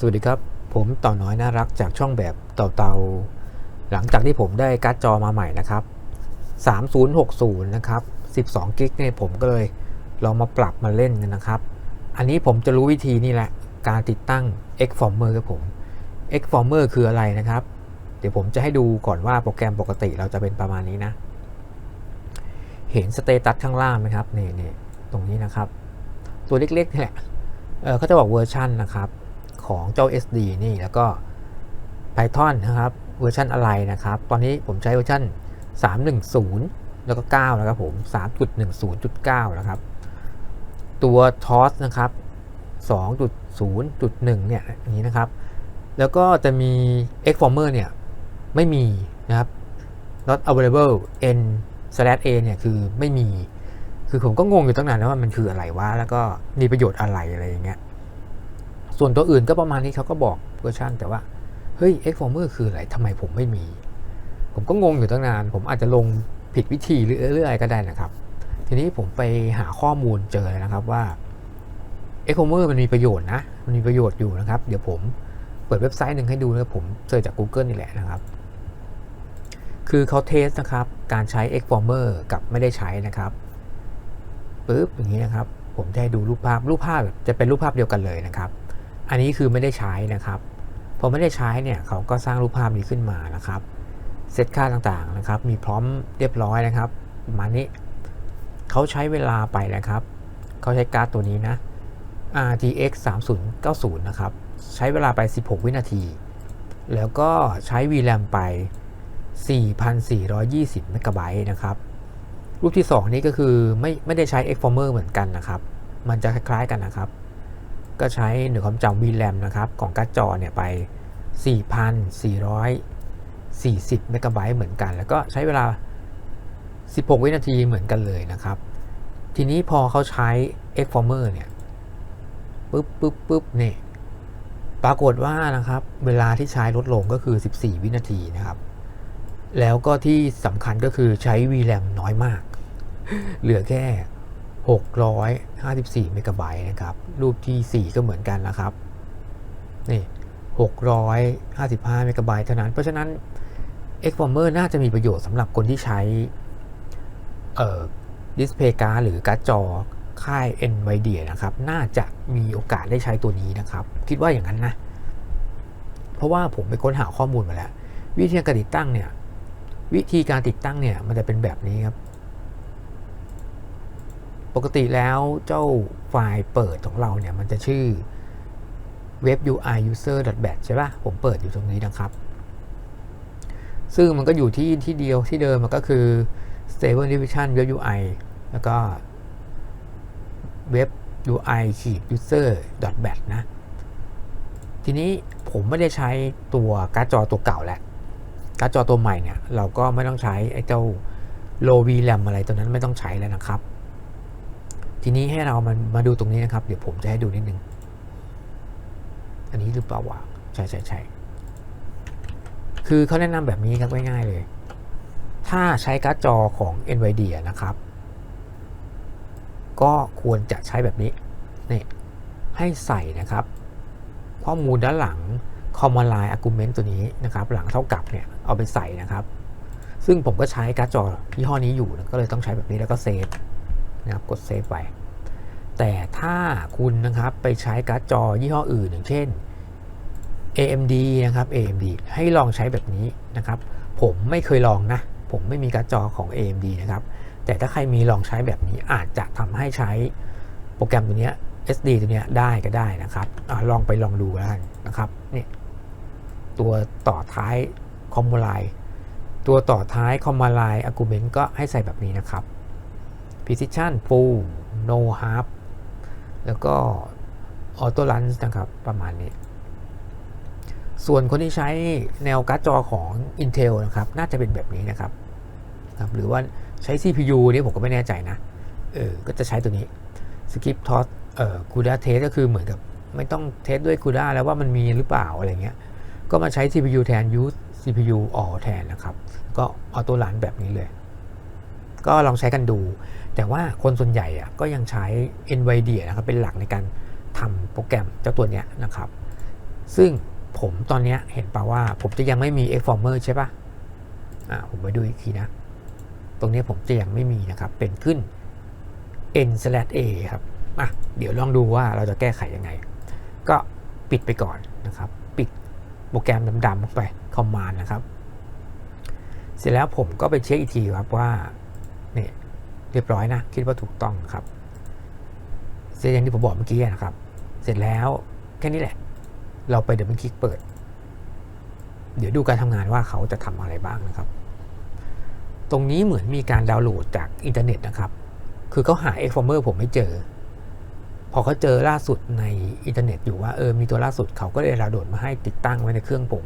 สวัสดีครับ ผมต่อน้อยน่ารักจากช่องแบบเต่าเตาหลังจากที่ผมได้การ์ดจอมาใหม่นะครับ 3060 นะครับ 12 กิกเนี่ยผมก็เลยลองมาปรับมาเล่นกันนะครับ อันนี้ผมจะรู้วิธีนี่แหละ การติดตั้ง Xformer ครับผม Xformer คืออะไรนะครับ เดี๋ยวผมจะให้ดูก่อนว่าโปรแกรมปกติเราจะเป็นประมาณนี้นะ เห็นสเตตัสข้างล่างไหมครับนี่นี่ตรงนี้นะครับ ตัวเล็กๆนี่แหละเออเขาจะบอกเวอร์ชันนะครับ ของเจ้า SD นี่แล้วก็ Python นะครับเวอร์ชันอะไรนะครับ ตอนนี้ผมใช้เวอร์ชัน310 แล้วก็ 9 นะครับผม 3.10.9 นะครับ ตัว TOS นะครับ 2.0.1 เนี่ยอย่างนี้นะครับ แล้วก็จะมี Xformer เนี่ย ไม่มีนะครับ not available n slash a เนี่ย คือไม่มี คือผมก็งงอยู่ตั้งนานแล้วว่ามันคืออะไรวะ แล้วก็มีประโยชน์อะไรอะไรอย่างเงี้ย ส่วนตัวอื่นก็ประมาณนี้เขาก็บอกเวอร์ชันแต่ว่า เฮ้ย Xformer คืออะไรทำไมผมไม่มี ผมก็งงอยู่ตั้งนาน ผมอาจจะลงผิดวิธีหรือเรื่อยๆก็ได้นะครับ ทีนี้ผมไปหาข้อมูลเจอนะครับว่า Xformer มันมีประโยชน์นะ มันมีประโยชน์อยู่นะครับ เดี๋ยวผมเปิดเว็บไซต์หนึ่งให้ดูนะผมเจอจาก Google นี่แหละนะครับ คือเขาเทสนะครับ การใช้ Xformer กับไม่ได้ใช้นะครับปึ๊บอย่างนี้นะครับ ผมจะให้ดูรูปภาพรูปภาพจะเป็นรูปภาพเดียวกันเลยนะครับ อันนี้คือไม่ได้ใช้นะครับพอไม่ได้ใช้เนี่ยเขาก็สร้างรูปภาพนี้ขึ้นมานะครับเซตค่าต่างๆนะครับ มีพร้อมเรียบร้อยนะครับมานี้เขาใช้เวลาไปนะครับเขาใช้การ์ดตัวนี้นะ RTX 3090 นะครับ ใช้เวลาไป 16 วินาที แล้วก็ใช้ VRAM ไป 4,420 เมกะไบต์นะครับ รูปที่ 2 นี้ก็คือไม่ไม่ได้ใช้ Xformer เหมือนกันนะครับ มันจะคล้ายๆกันนะครับ ก็ใช้หน่วยความจำ VRAM นะครับของการ์ดจอเนี่ยไป 4,440เมกะไบต์เหมือนกัน แล้วก็ใช้เวลา 16 วินาทีเหมือนกันเลยนะครับ ทีนี้พอเขาใช้ Xformer เนี่ยปุ๊บปุ๊บปุ๊บเนี่ยปรากฏว่านะครับ เวลาที่ใช้ลดลงก็คือ 14 วินาทีนะครับ แล้วก็ที่สำคัญก็คือใช้ VRAM น้อยมาก เหลือแค่ 654 เมกะไบต์นะครับ รูปที่ 4 ก็เหมือนกันนะครับ นี่ 655 เมกะไบต์เท่านั้น เพราะฉะนั้น Xformer น่าจะมีประโยชน์สำหรับคนที่ใช้เอ่อดิสเพย์การ์หรือการ์ดจอค่าย NVIDIA นะครับ น่าจะมีโอกาสได้ใช้ตัวนี้นะครับ คิดว่าอย่างนั้นนะ เพราะว่าผมไปค้นหาข้อมูลมาแล้ว วิธีการติดตั้งเนี่ย วิธีการติดตั้งเนี่ย มันจะเป็นแบบนี้ครับ ปกติแล้วเจ้าไฟล์เปิดของเราเนี่ยมันจะชื่อ web ui user bat ใช่ปะผมเปิดอยู่ตรงนี้นะครับ ซึ่งมันก็อยู่ที่ที่เดียวที่เดิมมันก็คือ stable division web ui แล้วก็ webuiuser.bat นะ ทีนี้ผมไม่ได้ใช้ตัวการ์ดจอตัวเก่าแล้ว การ์ดจอตัวใหม่เนี่ย เราก็ไม่ต้องใช้ไอ้เจ้า low VRAM อะไรตัวนั้นไม่ต้องใช้แล้วนะครับ ทีนี้ให้เรามามาดูตรงนี้นะครับ เดี๋ยวผมจะให้ดูนิดนึง อันนี้หรือเปล่าวะใช่ใช่ใช่คือเขาแนะนำแบบนี้ครับง่ายๆเลย ถ้าใช้การ์ดจอของ NVIDIA นะครับ ก็ควรจะใช้แบบนี้นี่ให้ใส่นะครับ ข้อมูลด้านหลัง Command Line Argument ตัวนี้นะครับ หลังเท่ากับเนี่ยเอาไปใส่นะครับ ซึ่งผมก็ใช้การ์ดจอยี่ห้อนี้อยู่ก็เลยต้องใช้แบบนี้แล้วก็เซฟ นะครับกดเซฟไปแต่ถ้าคุณนะครับไปใช้การ์ดจอยี่ห้ออื่นอย่างเช่น AMD นะครับ AMD ให้ลองใช้แบบนี้นะครับ ผมไม่เคยลองนะ ผมไม่มีการ์ดจอของ AMD นะครับ แต่ถ้าใครมีลองใช้แบบนี้อาจจะทำให้ใช้โปรแกรมตัวนี้ SD ตัวนี้ได้ก็ได้นะครับอลองไปลองดูแล้วกันนะครับนี่ตัวต่อท้ายคอมโบไลตัวต่อท้ายคอมโบไล argument ก็ให้ใส่แบบนี้นะครับ precision full no half แล้วก็ auto run นะครับประมาณนี้ ส่วนคนที่ใช้แนวการ์ดจอของ Intel นะครับ น่าจะเป็นแบบนี้นะครับครับหรือว่าใช้ CPU นี่ผมก็ไม่แน่ใจนะ เออ ก็จะใช้ตัวนี้ skip toss เอ่อ CUDA test ก็คือเหมือนกับไม่ต้องเทสด้วย CUDA แล้วว่ามันมีหรือเปล่าอะไรเงี้ย ก็มาใช้ CPU แทน use CPU all แทนนะครับ ก็ auto run แบบนี้เลย ก็ลองใช้กันดู แต่ว่าคนส่วนใหญ่อะก็ยังใช้ NVIDIA นะครับเป็นหลักในการทำโปรแกรมเจ้าตัวเนี้ยนะครับ ซึ่งผมตอนนี้เห็นป่าว่าผมจะยังไม่มี X former ใช่ปะอ่าผมไปดูอีกทีนะ ตรงนี้ผมจะยังไม่มีนะครับ เป็นขึ้น n a ครับอะเดี๋ยวลองดูว่าเราจะแก้ไขยังไง ก็ปิดไปก่อนนะครับ ปิดโปรแกรมดำๆออกไปคอมมานด์นะครับ เสร็จแล้วผมก็ไปเช็คอีกทีครับว่าเนี่ย เรียบร้อยนะ คิดว่าถูกต้องครับเสร็จอย่างที่ผมบอกเมื่อกี้นะครับ เสร็จแล้วแค่นี้แหละ เราไปเดี๋ยวมันคลิกเปิด เดี๋ยวดูการทำงานว่าเขาจะทำอะไรบ้างนะครับ ตรงนี้เหมือนมีการดาวน์โหลดจากอินเทอร์เน็ตนะครับ คือเขาหา x f o r m e r ผมไม่เจอ พอเขาเจอล่าสุดในอินเทอร์เน็ตอยู่ว่าเออมีตัวล่าสุดเขาก็เลยดาวน์โหลดมาให้ติดตั้งไว้ในเครื่องผม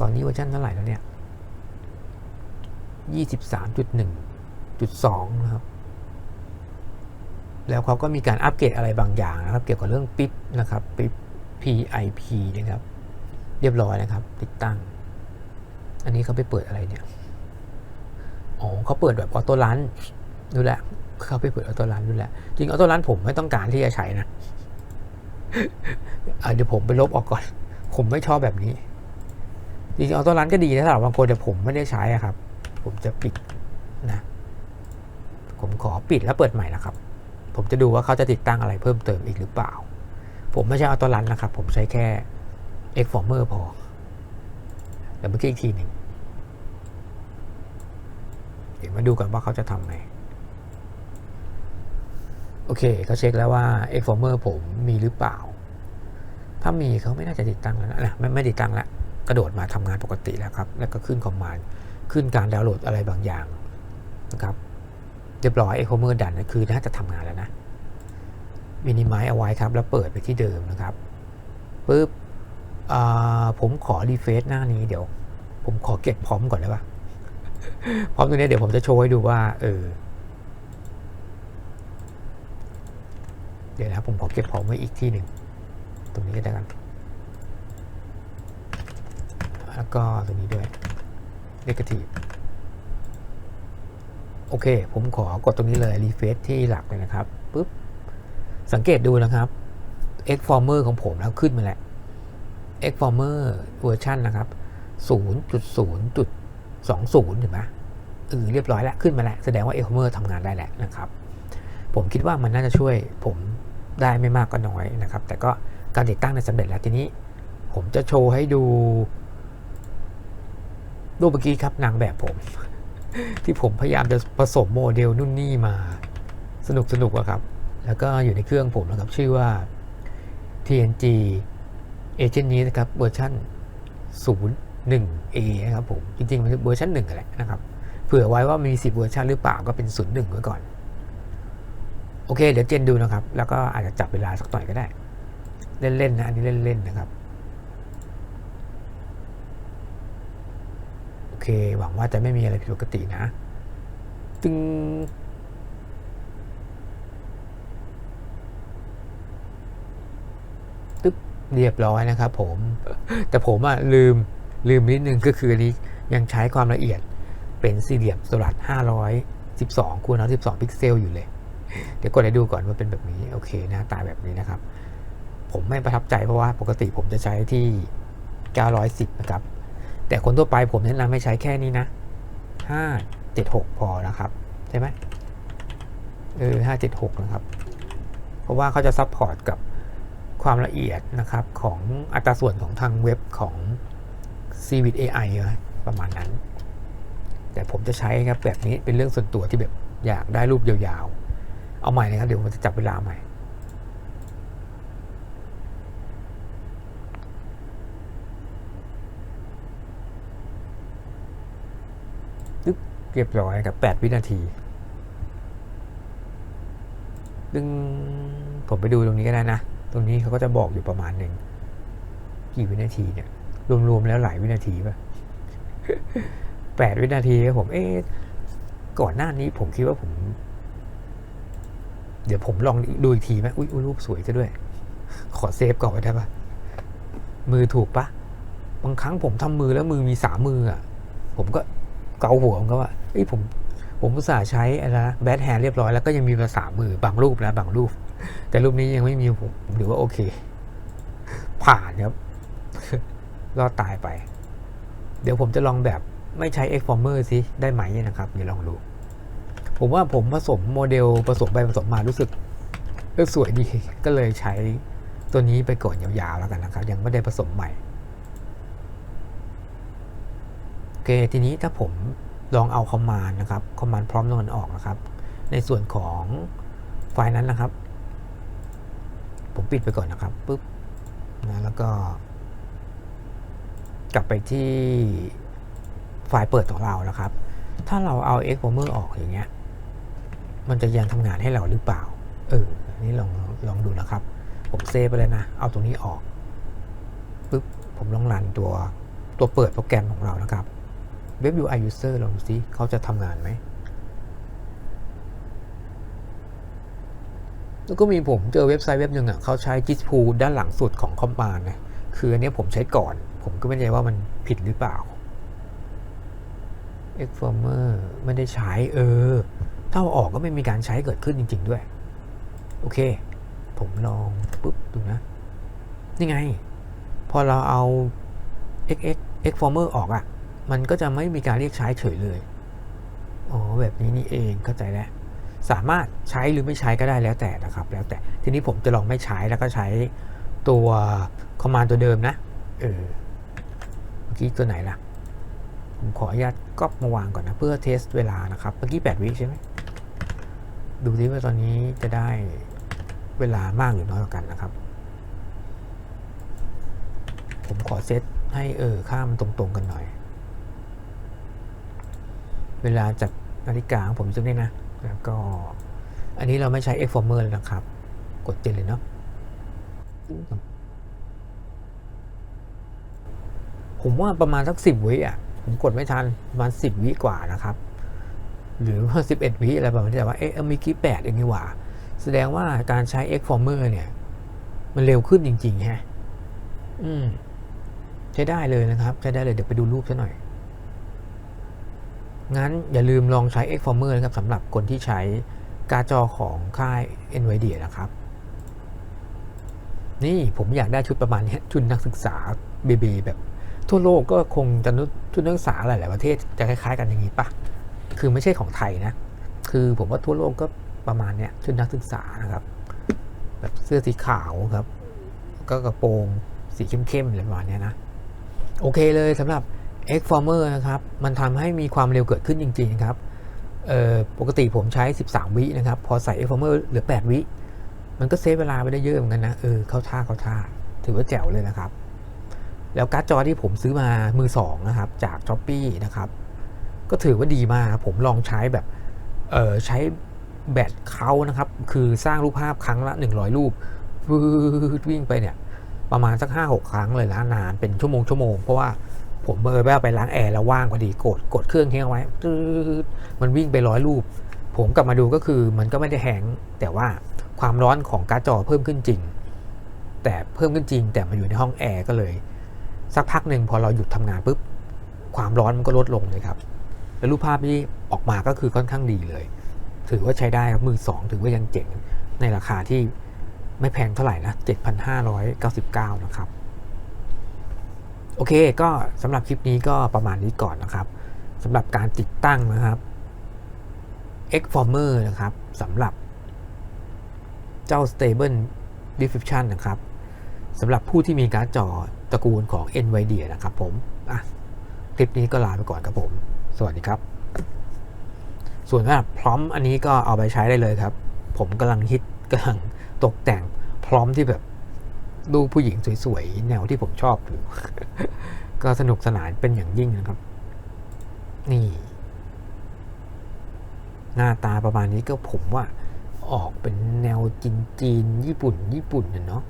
ตอนนี้เวอร์ชันเท่าไหร่แล้วเนี่ย 1.2นะครับ แล้วเขาก็มีการอัปเกรดอะไรบางอย่างนะครับ เกี่ยวกับเรื่องปิ๊บนะครับปิ๊บ PIP นะครับ เรียบร้อยนะครับ ติดตั้ง อันนี้เขาไปเปิดอะไรเนี่ย อ๋อเขาเปิดแบบออโต้รันดูแหละเขาไปเปิดออโต้รันดูแหละจริงออโต้รันผมไม่ต้องการที่จะใช้นะเดี๋ยวผมไปลบออกก่อน ผมไม่ชอบแบบนี้ จริงๆออโต้รันก็ดีนะสำหรับบางคนแต่ผมไม่ได้ใช้ครับ ผมจะปิดนะ ผมขอปิดแล้วเปิดใหม่นะครับ ผมจะดูว่าเขาจะติดตั้งอะไรเพิ่มเติมอีกหรือเปล่า ผมไม่ใช่ออโต้รันนะครับ ผมใช้แค่ e x f o r m e r พอเดี๋ยวเมื่อกี้อีกทีหนึ่งเดี๋ยวมาดูกันว่าเขาจะทำไงโอเคเขาเช็คแล้วว่า e x f o r m e r ผมมีหรือเปล่า ถ้ามีเขาไม่น่าจะติดตั้งแล้วนะนะไม่ไม่ติดตั้งแล้วกระโดดมาทำงานปกติแล้วครับ แล้วก็ขึ้นคอมมานด์ขึ้นการดาวน์โหลดอะไรบางอย่างนะครับ เรียบร้อย X Former ดันนะคือน่าจะทำงานแล้วนะมินิมายเอาไว้ครับ แล้วเปิดไปที่เดิมนะครับปุ๊บผมขอรีเฟซหน้านี้เดี๋ยว ผมขอเก็บพร้อมก่อนได้ปะพร้อมตรงนี้เดี๋ยวผมจะโชว์ให้ดูว่า เออ เดี๋ยวนะผมขอเก็บพร้อมไว้อีกที่หนึ่ง ตรงนี้ก็ได้กัน แล้วก็ตรงนี้ด้วย negative โอเค ผมขอกดตรงนี้เลยรีเฟซที่หลักเลยนะครับปุ๊บสังเกตดูนะครับ X former ของผมแล้วขึ้นมาแล้ว X former เวอร์ชันนะครับ 0.0.20เห็นไหมเออเรียบร้อยแล้วขึ้นมาแล้ว แสดงว่า X former ทำงานได้แล้วนะครับ ผมคิดว่ามันน่าจะช่วยผมได้ไม่มากก็น้อยนะครับ แต่ก็การติดตั้งในสำเร็จแล้วทีนี้ ผมจะโชว์ให้ดูรูปเมื่อกี้ครับนางแบบผม ที่ผมพยายามจะผสมโมเดลนู่นนี่มาสนุกสนุกอะครับ แล้วก็อยู่ในเครื่องผมนะครับ ชื่อว่า TNG Agent นี้นะครับเวอร์ชัน 01A นะครับผม จริงๆ มันเวอร์ชัน1กันแหละนะครับ เผื่อไว้ว่ามี 10 เวอร์ชันหรือเปล่าก็เป็น 01 ไว้ก่อน โอเค เดี๋ยวเจนดูนะครับ แล้วก็อาจจะจับเวลาสักหน่อยก็ได้ เล่นๆนะ อันนี้เล่นๆนะครับ โอ เค หวังว่าจะไม่มีอะไรผิดปกตินะ ตึงตึ๊บเรียบร้อยนะครับผม แต่ผมอะลืมลืมนิดนึงก็คืออันนี้ยังใช้ความละเอียดเป็นสี่เหลี่ยมสลัด512คูณ112 พิกเซลอยู่เลย เดี๋ยวกดให้ดูก่อนว่าเป็นแบบนี้ โอเคหน้าตาแบบนี้นะครับ ผมไม่ประทับใจเพราะว่าปกติผมจะใช้ที่ 910 นะครับ แต่คนทั่วไปผมแนะนำให้ใช้แค่นี้นะ576พอนะครับใช่ไหมเออ576นะครับ เพราะว่าเขาจะซัพพอร์ตกับความละเอียดนะครับของอัตราส่วนของทางเว็บของ c v i t AI ประมาณนั้น แต่ผมจะใช้ครับแบบนี้เป็นเรื่องส่วนตัวที่แบบอยากได้รูปยาวๆ เอาใหม่นะครับ เดี๋ยวผมจะจับเวลาใหม่ เรียบร้อยครับ 8 วินาที ดึงผมไปดูตรงนี้ก็ได้นะ ตรงนี้เขาก็จะบอกอยู่ประมาณหนึ่ง กี่วินาทีเนี่ย รวมๆแล้วหลายวินาทีป่ะแปดวินาทีครับผม เอ๊ะ ก่อนหน้านี้ผมคิดว่าผม เดี๋ยวผมลองดูอีกทีไหมอุ้ยรูปสวยซะด้วย ขอเซฟก่อนได้ปะมือถูกปะบางครั้งผมทำมือแล้วมือมีสามมืออะ ผมก็เกาหัวผมก็ว่า เอ้ยผมผมอุตส่าห์ใช้อะไรนะแบทแฮนเรียบร้อยแล้วก็ยังมีภาษามมือบางรูปนะบางรูป แต่รูปนี้ยังไม่มีผมผมถือว่าโอเค ผ่านครับรอดตายไป เดี๋ยวผมจะลองแบบไม่ใช้ X Former สิได้ไหมนะครับเดี๋ยวลองดู ผมว่าผมผสมโมเดลผสมไปผสมมารู้สึกเออสวยดีก็เลยใช้ตัวนี้ไปก่อนยาวๆแล้วกันนะครับ ยังไม่ได้ผสมใหม่โอเคทีนี้ถ้าผม ลองเอาคอมมานด์นะครับคอมมานด์พร้อมนอนออกนะครับ ในส่วนของไฟล์นั้นนะครับ ผมปิดไปก่อนนะครับปุ๊บนะแล้วก็ กลับไปที่ไฟล์เปิดของเรานะครับ ถ้าเราเอา x p o r m e r ออกอย่างเงี้ย มันจะยังทำงานให้เราหรือเปล่า เออนนี้ลองลองดูนะครับ ผมเซฟไปเลยนะ เอาตรงนี้ออกปุ๊บผมลองรันตัวตัวเปิดโปรแกรมของเรานะครับ Web UI User ลองดูซิเขาจะทำงานไหม แล้วก็มีผมเจอเว็บไซต์เว็บหนึ่งอะเขาใช้ g i t p o o ด้านหลังสุดของคอมมานด์นะคืออันนี้ผมใช้ก่อน ผมก็ไม่แน่ใจว่ามันผิดหรือเปล่า Exformer ไม่ได้ใช้เออ ถ้าออกก็ไม่มีการใช้เกิดขึ้นจริง ๆ ด้วย โอเค ผมลองปุ๊บดูนะ นี่ไง พอเราเอา xx xformer ออกอะ่ะ มันก็จะไม่มีการเรียกใช้เฉยเลย อ๋อแบบนี้นี่เองเข้าใจแล้ว สามารถใช้หรือไม่ใช้ก็ได้แล้วแต่นะครับ แล้วแต่ ทีนี้ผมจะลองไม่ใช้แล้วก็ใช้ตัวคอมมานด์ตัวเดิมนะ เออ เมื่อกี้ตัวไหนล่ะ ผมขออนุญาตก๊อปมาวางก่อนนะ เพื่อเทสเวลานะครับ เมื่อกี้ 8 วิใช่ไหม ดูซิว่าตอนนี้จะได้เวลามากหรือน้อยกว่ากันนะครับ ผมขอเซตให้เออค่ามันตรงๆกันหน่อย เวลาจากนาฬิกาของผมซึ่งนี่นะ แล้วก็ อันนี้เราไม่ใช้ X Former เลยนะครับ กดเจนเลยเนาะผมว่าประมาณสักสิบวิอะ ผมกดไม่ทันประมาณสิบวิกว่านะครับ หรือว่าสิบเอ็ดวิอะไรประมาณนี้แต่ว่าเอ๊ะมีกี่แปดเองนี่หว่า แสดงว่าการใช้ X Former เนี่ย มันเร็วขึ้นจริงๆฮะอืม ใช้ได้เลยนะครับ ใช้ได้เลยเดี๋ยวไปดูรูปซะหน่อย งั้นอย่าลืมลองใช้ X Former นะครับสำหรับคนที่ใช้การ์ดจอของค่าย NVIDIA นะครับ นี่ผมอยากได้ชุดประมาณนี้ชุดนักศึกษาเบบีแบบ ทั่วโลกก็คงจะนุชุดนักศึกษาหลาย ๆ ประเทศจะคล้าย ๆ กันอย่างนี้ปะคือไม่ใช่ของไทยนะ คือผมว่าทั่วโลกก็ประมาณเนี้ยชุดนักศึกษานะครับ แบบเสื้อสีขาวครับ ก็กระโปรงสีเข้มๆอะไรประมาณเนี้ยนะ โอเคเลยสำหรับ X Former นะครับ มันทำให้มีความเร็วเกิดขึ้นจริง ๆ ครับปกติผมใช้ 13 วินะครับ พอใส่ X Former เหลือ 8 วิ มันก็เซฟเวลาไปได้เยอะเหมือนกันนะ เออ เข้าท่าเข้าท่า ถือว่าแจ๋วเลยนะครับ แล้วการ์ดจอที่ผมซื้อมามือสองนะครับ จาก s h อ p e e นะครับ ก็ถือว่าดีมากผมลองใช้แบบเออใช้แบตเขานะครับ คือสร้างรูปภาพครั้งละ 100 รูปวิ่งไปเนี่ย ประมาณสัก 5-6 ครั้งเลยนะนานเป็นชั่วโมงชั่วโมงเพราะว่า ผมเบอร์แววไปล้างแอร์แล้วว่างพอดีกดกดเครื่องทิ้งเอาไว้มันวิ่งไปร้อยรูป ผมกลับมาดูก็คือมันก็ไม่ได้แหงแต่ว่าความร้อนของการ์ดจอเพิ่มขึ้นจริง แต่เพิ่มขึ้นจริง แต่มันอยู่ในห้องแอร์ก็เลย สักพักหนึ่งพอเราหยุดทำงานปุ๊บความร้อนมันก็ลดลงเลยครับ แล้วรูปภาพที่ออกมาก็คือค่อนข้างดีเลย ถือว่าใช้ได้ครับมือสองถือว่ายังเจ๋งในราคาที่ไม่แพงเท่าไหร่นะ7,599 นะครับ โอเค ก็สำหรับคลิปนี้ก็ประมาณนี้ก่อนนะครับสำหรับการติดตั้งนะครับ Xformer นะครับสำหรับเจ้า Stable Diffusion นะครับสำหรับผู้ที่มีการ์ดจอตระกูลของ NVIDIA นะครับผมอะคลิปนี้ก็ลาไปก่อนครับผม สวัสดีครับ ส่วนสำหรับพร้อมอันนี้ก็เอาไปใช้ได้เลยครับ ผมกำลังฮิตกำลังตกแต่งพร้อมที่แบบดูผู้หญิงสวยๆ แนวที่ผมชอบอยู่ ก็สนุกสนานเป็นอย่างยิ่งนะครับ นี่ หน้าตาประมาณนี้ก็ผมว่าออกเป็นแนวจีนจีนญี่ปุ่น ญี่ปุ่นน่ะเนาะ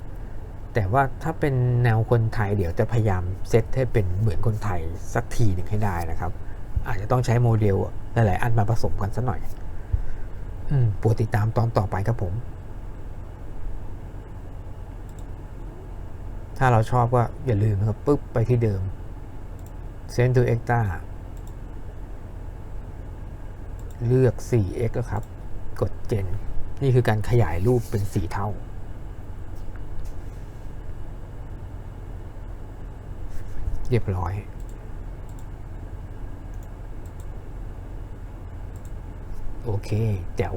แต่ว่าถ้าเป็นแนวคนไทยเดี๋ยวจะพยายามเซตให้เป็นเหมือนคนไทยสักทีหนึ่งให้ได้นะครับ อาจจะต้องใช้โมเดลหลายๆอันมาผสมกันสักหน่อยอืมปรดติดตามตอนต่อไปครับผม ถ้าเราชอบก็อย่าลืมนะครับปึ๊บไปที่เดิม Send to Extra เลือก 4x แล้วครับ กดเจน นี่คือการขยายรูปเป็น 4 เท่า เรียบร้อย โอเคแจ๋ว